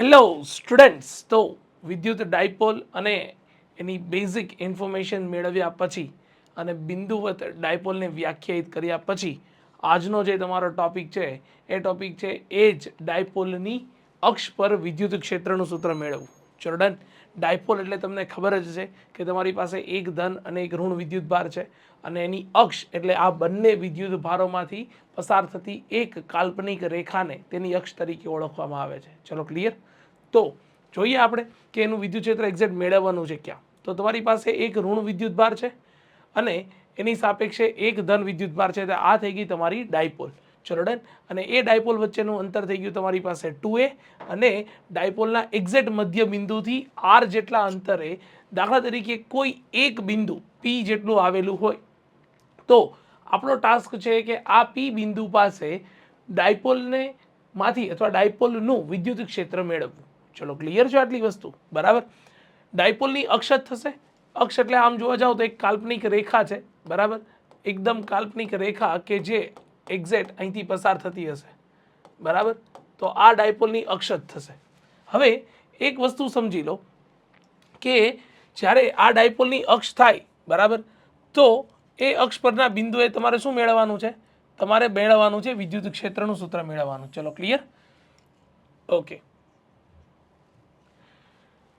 Hello students તો વિદ્યુત dipole અને એની બેઝિક ઇન્ફોર્મેશન મેળવ્યા પછી અને બિંદુવત ડાયપોલને વ્યાખ્યાયિત કર્યા પછી, આજનો જે તમારો ટોપિક છે, એ ટોપિક છે, એ જ ડાયપોલની અક્ષ પર વિદ્યુત ક્ષેત્રનું સૂત્ર મેળવવું. ચલો ડાયપોલ એટલે તમને ખબર જ છે કે તમારી પાસે એક ધન અને એક ઋણ વિદ્યુત ભાર છે અને એની અક્ષ એટલે આ બંને વિદ્યુત ભારોમાંથી પસાર થતી એક કાલ્પનિક રેખાને તેની અક્ષ તરીકે ઓળખવામાં આવે છે. ચલો ક્લિયર તો જોઈએ આપણે કે એનું વિદ્યુત ક્ષેત્ર એક્ઝેક્ટ મેળવવાનું છે ક્યાં? તો તમારી પાસે એક ઋણ વિદ્યુત ભાર છે અને એની સાપેક્ષે એક ધન વિદ્યુત ભાર છે. તો આ થઈ ગઈ તમારી ડાયપોલ. ચલો અને એ ડાયપોલ વચ્ચેનું અંતર થઈ ગયું તમારી પાસે ટુ એ અને ડાયપોલના એક્ઝેક્ટ મધ્ય બિંદુથી આર જેટલા અંતરે દાખલા તરીકે કોઈ એક બિંદુ પી જેટલું આવેલું હોય. તો આપણો ટાસ્ક છે કે આ પી બિંદુ પાસે ડાયપોલને માંથી અથવા ડાયપોલનું વિદ્યુત ક્ષેત્ર મેળવવું. ચલો ક્લિયર છે આટલી વસ્તુ? બરાબર? ડાયપોલની અક્ષ થશે. અક્ષ એટલે આમ જોવા જાઓ તો એક કાલ્પનિક રેખા છે. બરાબર? એકદમ કાલ્પનિક રેખા કે જે એક્ઝેક્ટ અહીંથી પસાર થતી હશે. બરાબર? તો આ ડાયપોલની અક્ષ જ થશે. હવે એક વસ્તુ સમજી લો કે જ્યારે આ ડાયપોલની અક્ષ થાય, બરાબર? તો એ અક્ષ પરના બિંદુએ તમારે શું મેળવવાનું છે? તમારે મેળવવાનું છે વિદ્યુત ક્ષેત્રનું સૂત્ર મેળવવાનું. ચલો ક્લિયર ઓકે.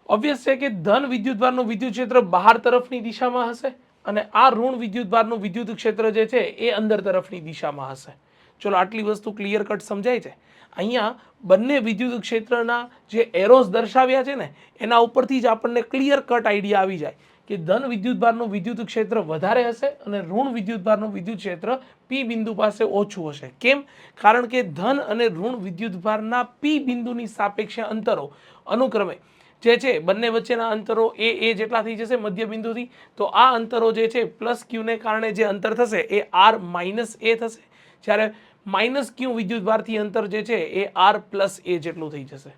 ઓબ્વિયસ છે કે ધન વિદ્યુતભારનું વિદ્યુત ક્ષેત્ર બહાર તરફની દિશામાં હશે. અને આ ઋણ વિદ્યુતભારનું વિદ્યુત ક્ષેત્ર જે છે, એ અંદર તરફની દિશામાં હશે. ચલો, આટલી વસ્તુ ક્લિયર કટ સમજાય છે. અહીંયા બંને વિદ્યુત ક્ષેત્રના જે એરોસ દર્શાવ્યા છે ને, એના ઉપરથી જ આપણને ક્લિયર કટ આઈડિયા આવી જાય કે ધન વિદ્યુતભારનું વિદ્યુત ક્ષેત્ર વધારે હશે અને ઋણ વિદ્યુતભારનું વિદ્યુત ક્ષેત્ર પી બિંદુ પાસે ઓછું હશે. કેમ? કારણ કે ધન અને ઋણ વિદ્યુતભારના પી બિંદુની સાપેક્ષે અંતરો અનુક્રમે જે છે, બંને વચ્ચેના અંતરો એ એ જેટલા થઈ જશે મધ્ય બિંદુથી તો આ અંતરો જે છે પ્લસ ક્યુને કારણે જે અંતર થશે એ આર માઇનસ એ થશે. જ્યારે માઇનસ ક્યુ વિદ્યુતભારથી અંતર જે છે, એ આર પ્લસ એ જેટલું થઈ જશે.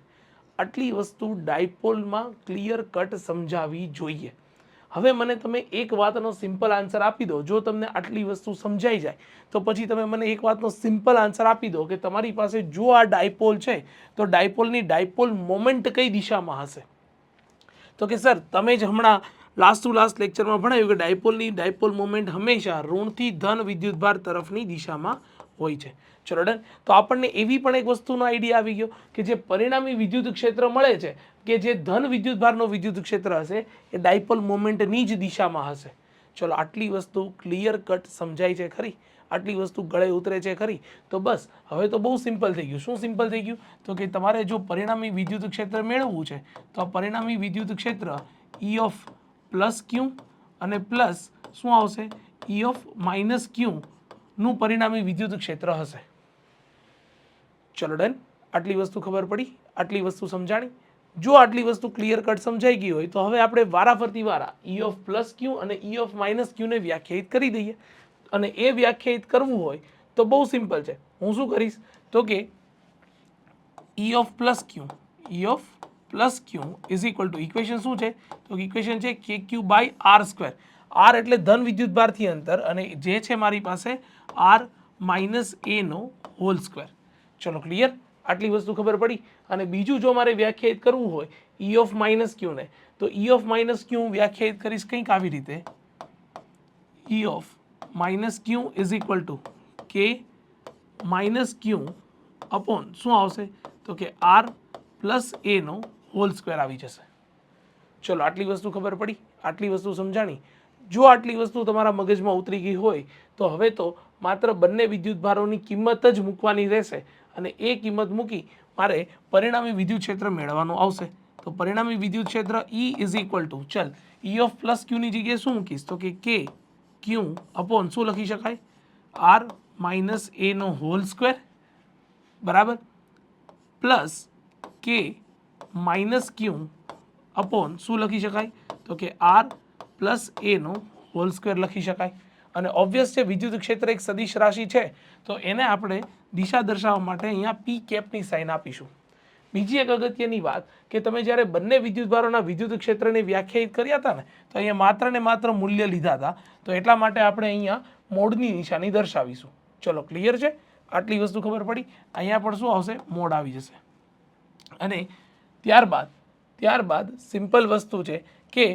આટલી વસ્તુ ડાયપોલમાં ક્લિયર કટ સમજાવવી જોઈએ. હવે મને તમે એક વાતનો સિમ્પલ આન્સર આપી દો. જો તમને આટલી વસ્તુ સમજાઈ જાય, તો પછી તમે મને એક વાતનો સિમ્પલ આન્સર આપી દો કે તમારી પાસે જો આ ડાયપોલ છે, તો ડાયપોલની ડાયપોલ મોમેન્ટ કઈ દિશામાં હશે? તો કે સર, તમે જ હમણાં લાસ્ટ ટુ લાસ્ટ લેક્ચરમાં ભણાવ્યું કે ડાયપોલની ડાયપોલ મોમેન્ટ હંમેશા ઋણથી ધન વિદ્યુતભાર તરફની દિશામાં હોય છે. ચલો ડન તો આપણને એવી પણ એક વસ્તુનો આઈડિયા આવી ગયો કે જે પરિણામી વિદ્યુત ક્ષેત્ર મળે છે કે જે ધન વિદ્યુતભારનો વિદ્યુત ક્ષેત્ર હશે, એ ડાયપોલ મોમેન્ટની જ દિશામાં હશે. ચલો, આટલી વસ્તુ ક્લિયર કટ સમજાય છે ખરી? આટલી વસ્તુ ગળે ઉતરે છે ખરી? તો બસ, હવે તો બહુ સિમ્પલ થઈ ગયું. શું સિમ્પલ થઈ ગયું? તો કે તમારે જો પરિણામી વિદ્યુત ક્ષેત્ર મેળવવું છે, તો આ પરિણામી વિદ્યુત ક્ષેત્ર ઈ ઓફ પ્લસ ક્યુ અને પ્લસ શું આવશે? ઈ ઓફ માઇનસ ક્યુ નું પરિણામી વિદ્યુત ક્ષેત્ર હશે. ચલો ડન આટલી વસ્તુ ખબર પડી, આટલી વસ્તુ સમજાણી. જો આટલી વસ્તુ ક્લિયર કટ સમજાઈ ગઈ હોય, તો હવે આપણે વારાફરતી વારા ઈ ઓફ પ્લસ ક્યુ અને ઈ ઓફ માઇનસ ક્યુને વ્યાખ્યાયિત કરી દઈએ. અને એ વ્યાખ્યાયિત કરવું હોય તો બહુ સિમ્પલ છે. હું શું કરીશ? તો કે E of plus Q E of plus Q is equal to equation શું છે? તો ઇક્વેશન છે કે Q by R square R એટલે ધન વિદ્યુતભારથી અંતર અને જે છે મારી પાસે આર માઇનસ એનો હોલ સ્ક્વેર ચલો ક્લિયર આટલી વસ્તુ ખબર પડી? અને બીજું જો મારે વ્યાખ્યાયિત કરવું હોય ઈ ઓફ માઇનસ ક્યુને તો ઈ ઓફ માઇનસ ક્યુ વ્યાખ્યાયિત કરીશ કંઈક આવી રીતે. E of minus Q is equal to કે માઇનસ ક્યુ અપોન શું આવશે? તો કે આર પ્લસ એનો હોલ સ્ક્વેર આવી જશે. ચલો, આટલી વસ્તુ ખબર પડી, આટલી વસ્તુ સમજાણી. જો આટલી વસ્તુ તમારા મગજમાં ઉતરી ગઈ હોય, તો હવે તો માત્ર બંને વિદ્યુતભારોની કિંમત જ મૂકવાની રહેશે અને એ કિંમત મૂકી મારે પરિણામી વિદ્યુત ક્ષેત્ર મેળવવાનું આવશે. તો પરિણામી વિદ્યુત ક્ષેત્ર ઈ ઇઝ ઇક્વલ ટુ ચલ ઈ ઓફ પ્લસ ક્યુની જગ્યાએ શું મૂકીશ? તો કે કે ક્યુ અપોન શું લખી શકાય આર માઇનસ એનો હોલ સ્ક્વેર બરાબર plus K minus Q upon શું લખી શકાય તો કે આર પ્લસ એનો હોલ સ્ક્વેર લખી શકાય અને ઓબ્વિયસ છે, વિદ્યુત ક્ષેત્ર એક સદિશ રાશિ છે. તો એને આપણે દિશા દર્શાવવા માટે અહીંયા પી કેપની સાઇન આપીશું. બીજી એક અગત્યની વાત કે તમે જ્યારે બંને વિદ્યુતભારોના વિદ્યુત ક્ષેત્રને વ્યાખ્યાયિત કર્યા હતા ને, તો અહીંયા માત્ર ને માત્ર મૂલ્ય લીધા હતા. તો એટલા માટે આપણે અહીંયા મોડની નિશાની દર્શાવીશું. ચલો ક્લિયર છે? આટલી વસ્તુ ખબર પડી? અહીંયા પણ શું આવશે? મોડ આવી જશે. અને ત્યારબાદ ત્યારબાદ સિમ્પલ વસ્તુ છે કે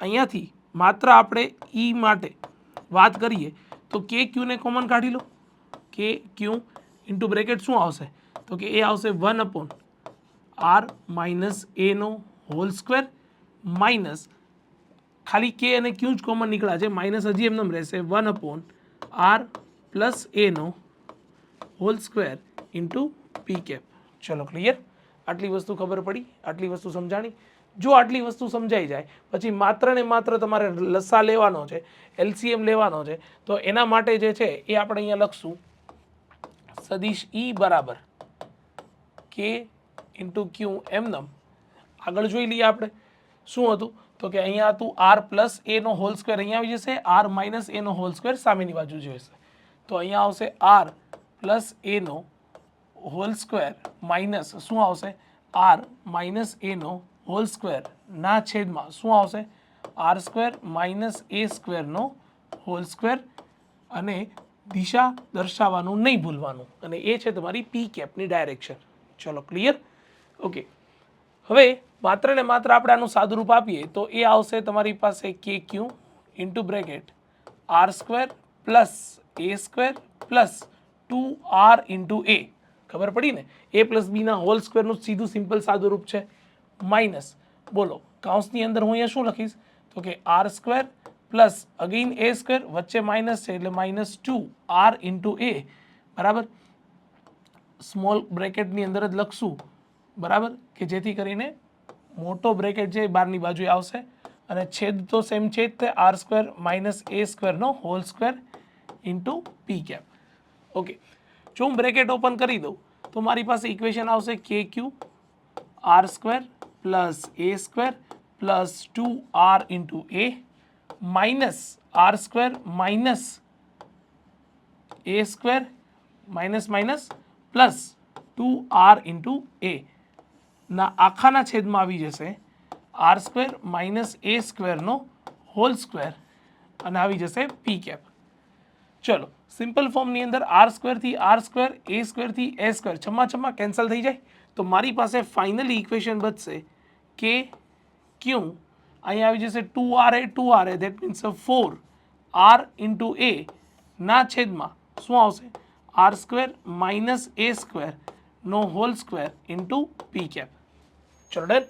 અહીંયાથી માત્ર આપણે ઈ માટે વાત કરીએ, તો કે ક્યુને કોમન કાઢી લો. કે ક્યુ ઇન્ટુ બ્રેકેટ શું આવશે? તો કે એ આવશે વન અપોન આર માઇનસ એનો હોલ સ્ક્વેર માઇનસ ખાલી કે અને ક્યુ જ કોમન નીકળ્યા છે. માઇનસ હજી એમને રહેશે. વન અપોન આર પ્લસ એનો whole square into P cap ચલો ક્લિયર આટલી વસ્તુ ખબર પડી. આટલી વસ્તુ સમજાણી. જો આટલી વસ્તુ સમજાઈ જાય, પછી માત્ર ને માત્ર તમારે લસા લેવાનો છે એલસીએમ લેવાનો છે, તો એના માટે જે છે એ આપણે અહીંયા લખશું. સદીશ ઈ બરાબર કે ઇન્ટુ ક્યુ એમનમ આગળ જોઈ લઈએ આપણે. શું હતું? તો કે અહીંયા હતું આર પ્લસ એનો હોલ સ્ક્વેર અહીંયા આવી જશે આર માઇનસ એનો હોલ સ્ક્વેર સામેની બાજુ જશે તો અહીંયા આવશે આર પ્લસ એનો હોલ સ્ક્વેર માઇનસ શું આવશે? આર માઇનસ એનો હોલ સ્ક્વેર ના છેદમાં શું આવશે? આર સ્ક્વેર માઇનસ એ સ્ક્વેરનો હોલ સ્ક્વેર અને દિશા દર્શાવવાનું નહીં ભૂલવાનું. અને એ છે તમારી પી કેપની ડાયરેક્શન ચલો ક્લિયર ઓકે હવે માત્ર ને માત્ર આપણે આનું સાદુરૂપ આપીએ તો એ આવશે તમારી પાસે કે Q into bracket R square plus A square plus two R into A ખબર પડી ને? એ પ્લસ બીના હોલ સ્ક્વેરનું સીધું સિમ્પલ સાદુરૂપ છે. માઇનસ બોલો કાઉન્સની અંદર હું અહીંયા શું લખીશ? તો કે R square plus again A square વચ્ચે માઇનસ છે એટલે minus two R into A બરાબર? સ્મોલ બ્રેકેટની અંદર જ લખશું. બરાબર? કે જેથી કરીને મોટો બ્રેકેટ એ બહારની બાજુએ આવશે અને છેદ તો સેમ છે જ તે આર સ્ક્વેર માઇનસ એ સ્ક્વેરનો whole square into P cap okay જો હું બ્રેકેટ ઓપન કરી દઉં, તો મારી પાસે ઇક્વેશન આવશે કે Q R square plus A square plus two R into A minus R square minus A square minus minus plus two R into A ના, આખાના છેદમાં આવી જશે. આર સ્ક્વેર માઇનસ એ સ્ક્વેરનો હોલ સ્ક્વેર અને આવી જશે પી કેપ ચલો સિમ્પલ ફોર્મની અંદર આર સ્ક્વેરથી આર સ્ક્વેર એ સ્ક્વેરથી એ સ્ક્વેર છમ્મા છમ્મા કેન્સલ થઈ જાય. તો મારી પાસે ફાઇનલી ઇક્વેશન બચશે કે ક્યુ અહીંયા આવી જશે two R A two R A that means four R into A ના છેદમાં શું આવશે? R square minus A square no whole square into P cap ચલો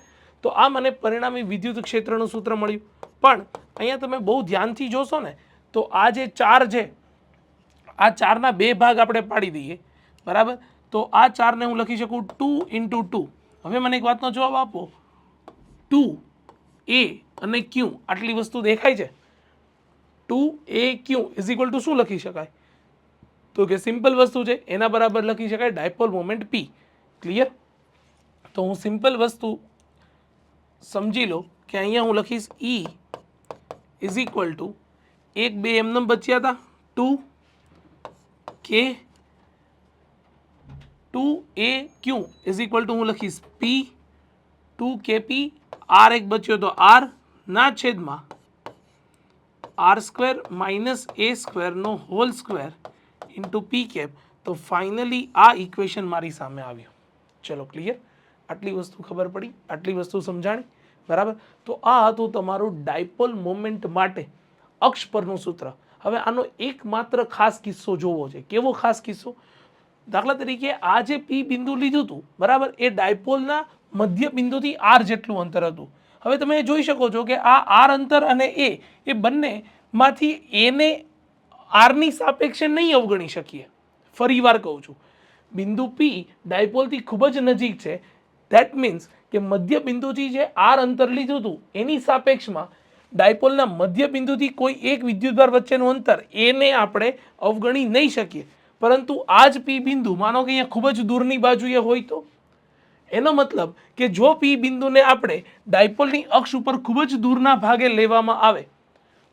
તો આ મને પરિણામી વિદ્યુત ક્ષેત્રનું સૂત્ર મળ્યું. પણ અહીંયા તમે બહુ ધ્યાનથી જોશો ને, તો આ જે ચાર છે, આ ચારના બે ભાગ આપણે પાડી દઈએ. બરાબર? તો આ ચારને હું લખી શકું ટુ ઇન્ટુ ટુ. હવે મને એક વાતનો જવાબ આપો. ટુ એ અને ક્યુ આટલી વસ્તુ દેખાય છે? Two a q is equal to શું લખી શકાય? તો કે સિમ્પલ વસ્તુ છે, એના બરાબર લખી શકાય ડાયપોલ મોમેન્ટ પી ક્લિયર તો હું સિમ્પલ વસ્તુ સમજી લો કે અહીંયા હું લખીશ ઈ ઇઝ ઇક્વલ ટુ એક બે એમને બચ્યા હતા ટુ કે two a q is equal to હું લખીશ P two k p R એક બચ્યો તો આર ના છેદમાં આર સ્ક્વેર માઇનસ એ સ્ક્વેરનો whole square into p cap તો ફાઇનલી આ ઇક્વેશન મારી સામે આવ્યું ચલો ક્લિયર આટલી વસ્તુ ખબર પડી, આટલી વસ્તુ સમજાણી, બરાબર? તો આ હતું તમારું ડાયપોલ મોમેન્ટ માટે અક્ષ પરનું સૂત્ર. હવે આનો એકમાત્ર ખાસ કિસ્સો જોવો છે. કેવો ખાસ કિસ્સો? દાખલા તરીકે આ જે પી બિંદુ લીધું હતું બરાબર, એ ડાયપોલના મધ્ય બિંદુથી આર જેટલું અંતર હતું. હવે તમે જોઈ શકો છો કે આ આર અંતર અને એ એ બંનેમાંથી એને આરની સાપેક્ષે નહીં અવગણી શકીએ. ફરી વાર કહું છું. બિંદુ પી ડાયપોલથી ખૂબ જ નજીક છે. ધેટ મીન્સ કે મધ્ય બિંદુથી જે આર અંતર લીધું હતું, એની સાપેક્ષમાં ડાયપોલના મધ્ય બિંદુથી કોઈ એક વિદ્યુતભાર વચ્ચેનું અંતર, એને આપણે અવગણી નહીં શકીએ. પરંતુ આ જ પી બિંદુ, માનો કે અહીંયા ખૂબ જ દૂરની બાજુએ હોય તો. એનો મતલબ કે જો પી બિંદુને આપણે ડાયપોલની અક્ષ ઉપર ખૂબ જ દૂરના ભાગે લેવામાં આવે,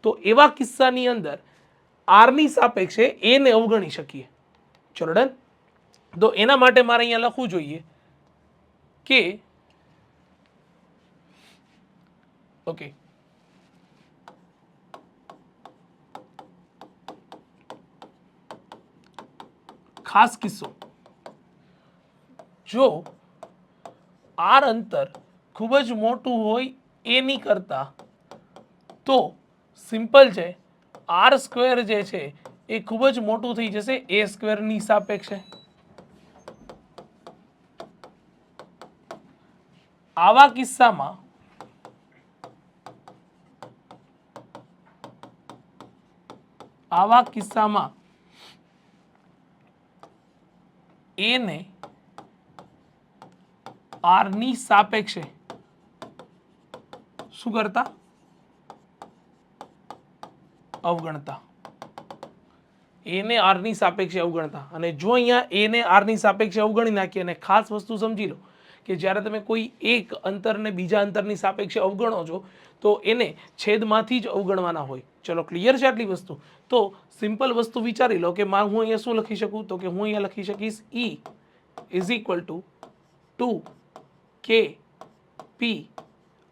તો એવા કિસ્સાની અંદર આરની સાપેક્ષે એને અવગણી શકીએ. ચલો તો એના માટે મારે અહીંયા લખવું જોઈએ. કે ઓકે. ખાસ કિસ્સો. જો આર અંતર ખૂબ જ મોટું હોય એની કરતા, તો સિમ્પલ છે આર સ્ક્વેર જે છે એ ખૂબ જ મોટું થઈ જશે એ સ્ક્વેરની સાપેક્ષે. આવા કિસ્સામાં આવા કિસ્સામાં એને આરની સાપેક્ષે શું કરતા? અવગણતા. એને આરની સાપેક્ષે અવગણતા. અને જો અહીંયા એને આરની સાપેક્ષે અવગણી નાખીએ અને ખાસ વસ્તુ સમજી લો. કે જ્યારે તમે કોઈ એક અંતરને બીજા અંતરની સાપેક્ષે અવગણો છો, તો એને છેદમાંથી જ અવગણવાના હોય. ચલો ક્લિયર છે આટલી વસ્તુ? તો સિમ્પલ વસ્તુ વિચારી લો કે માં હું અહીંયા શું લખી શકું? તો કે હું અહીંયા લખી શકીશ E is equal to two k p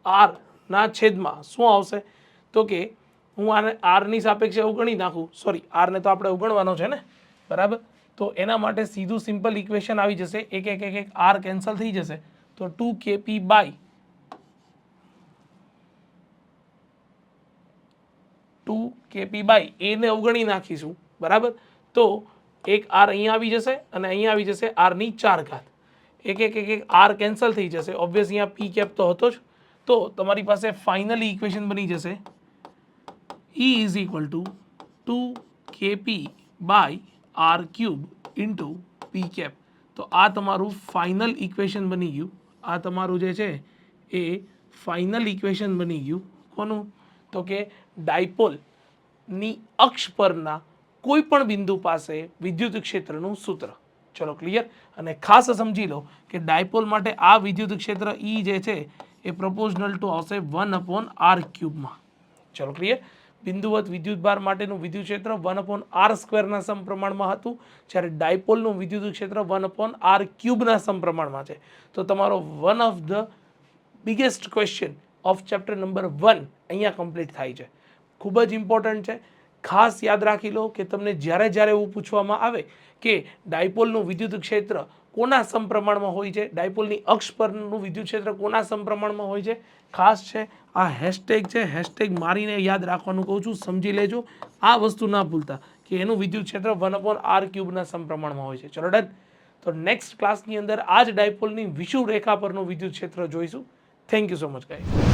r ના છેદમાં. શું આવશે? તો કે હું આને આરની સાપેક્ષે અવગણી નાખું. સોરી આરને તો આપણે અવગણવાનો છે ને? બરાબર? તો એના માટે સીધું સિમ્પલ ઇક્વેશન આવી જશે. એક એક એક એક આર કેન્સલ થઈ જશે. તો two k p by two k p by એને અવગણી નાખીશું. બરાબર? તો એક આર અહીંયા આવી જશે અને અહીંયા આવી જશે આરની ચાર ઘાત. એક એક એક એક આર કેન્સલ થઈ જશે. ઓબ્વિયસ અહીંયા પી કેપ તો હતો જ. તો તમારી પાસે ફાઇનલી ઇક્વેશન બની જશે. E is equal to two k p by r cube into p cap તો આ તમારું ફાઇનલ ઇક્વેશન બની ગયું. આ તમારું જે છે એ ફાઇનલ ઇક્વેશન બની ગયું. કોનું? તો કે ડાયપોલની અક્ષ પરના કોઈ પણ બિંદુ પાસે વિદ્યુત ક્ષેત્રનું સૂત્ર. ચલો ક્લિયર અને ખાસ સમજી લો કે ડાયપોલ માટે આ વિદ્યુત ક્ષેત્ર ઈ જે છે એ પ્રપોઝનલ ટુ આવશે વન અપોન આર ક્યુબમાં ચલો ક્લિયર બિંદુવત વિદ્યુતભાર માટેનું વિદ્યુત ક્ષેત્ર વન અપોન આર સ્ક્વેરના સમપ્રમાણમાં હતું. જ્યારે ડાયપોલનું વિદ્યુત ક્ષેત્ર વન અપોન આર ક્યુબના સમપ્રમાણમાં છે. તો તમારો one of the biggest question of chapter number one અહીંયા કમ્પ્લીટ થાય છે. ખૂબ જ ઇમ્પોર્ટન્ટ છે. ખાસ યાદ રાખી લો કે તમને જ્યારે જ્યારે એવું પૂછવામાં આવે કે ડાયપોલનું વિદ્યુત ક્ષેત્ર કોના સમપ્રમાણમાં હોય છે? ડાયપોલની અક્ષ પરનું વિદ્યુત ક્ષેત્ર કોના સમપ્રમાણમાં હોય છે? ખાસ છે, આ હેશટેગ છે હેશટેગ મારીને યાદ રાખવાનું કહું છું, સમજી લેજો. આ વસ્તુ ના ભૂલતા કે એનું વિદ્યુત ક્ષેત્ર વન અપોન આર ક્યુબના સમપ્રમાણમાં હોય છે. ચલો ડન તો નેક્સ્ટ ક્લાસની અંદર આ જ ડાયપોલની વિષુવ રેખા પરનું વિદ્યુત ક્ષેત્ર જોઈશું. Thank you so much guys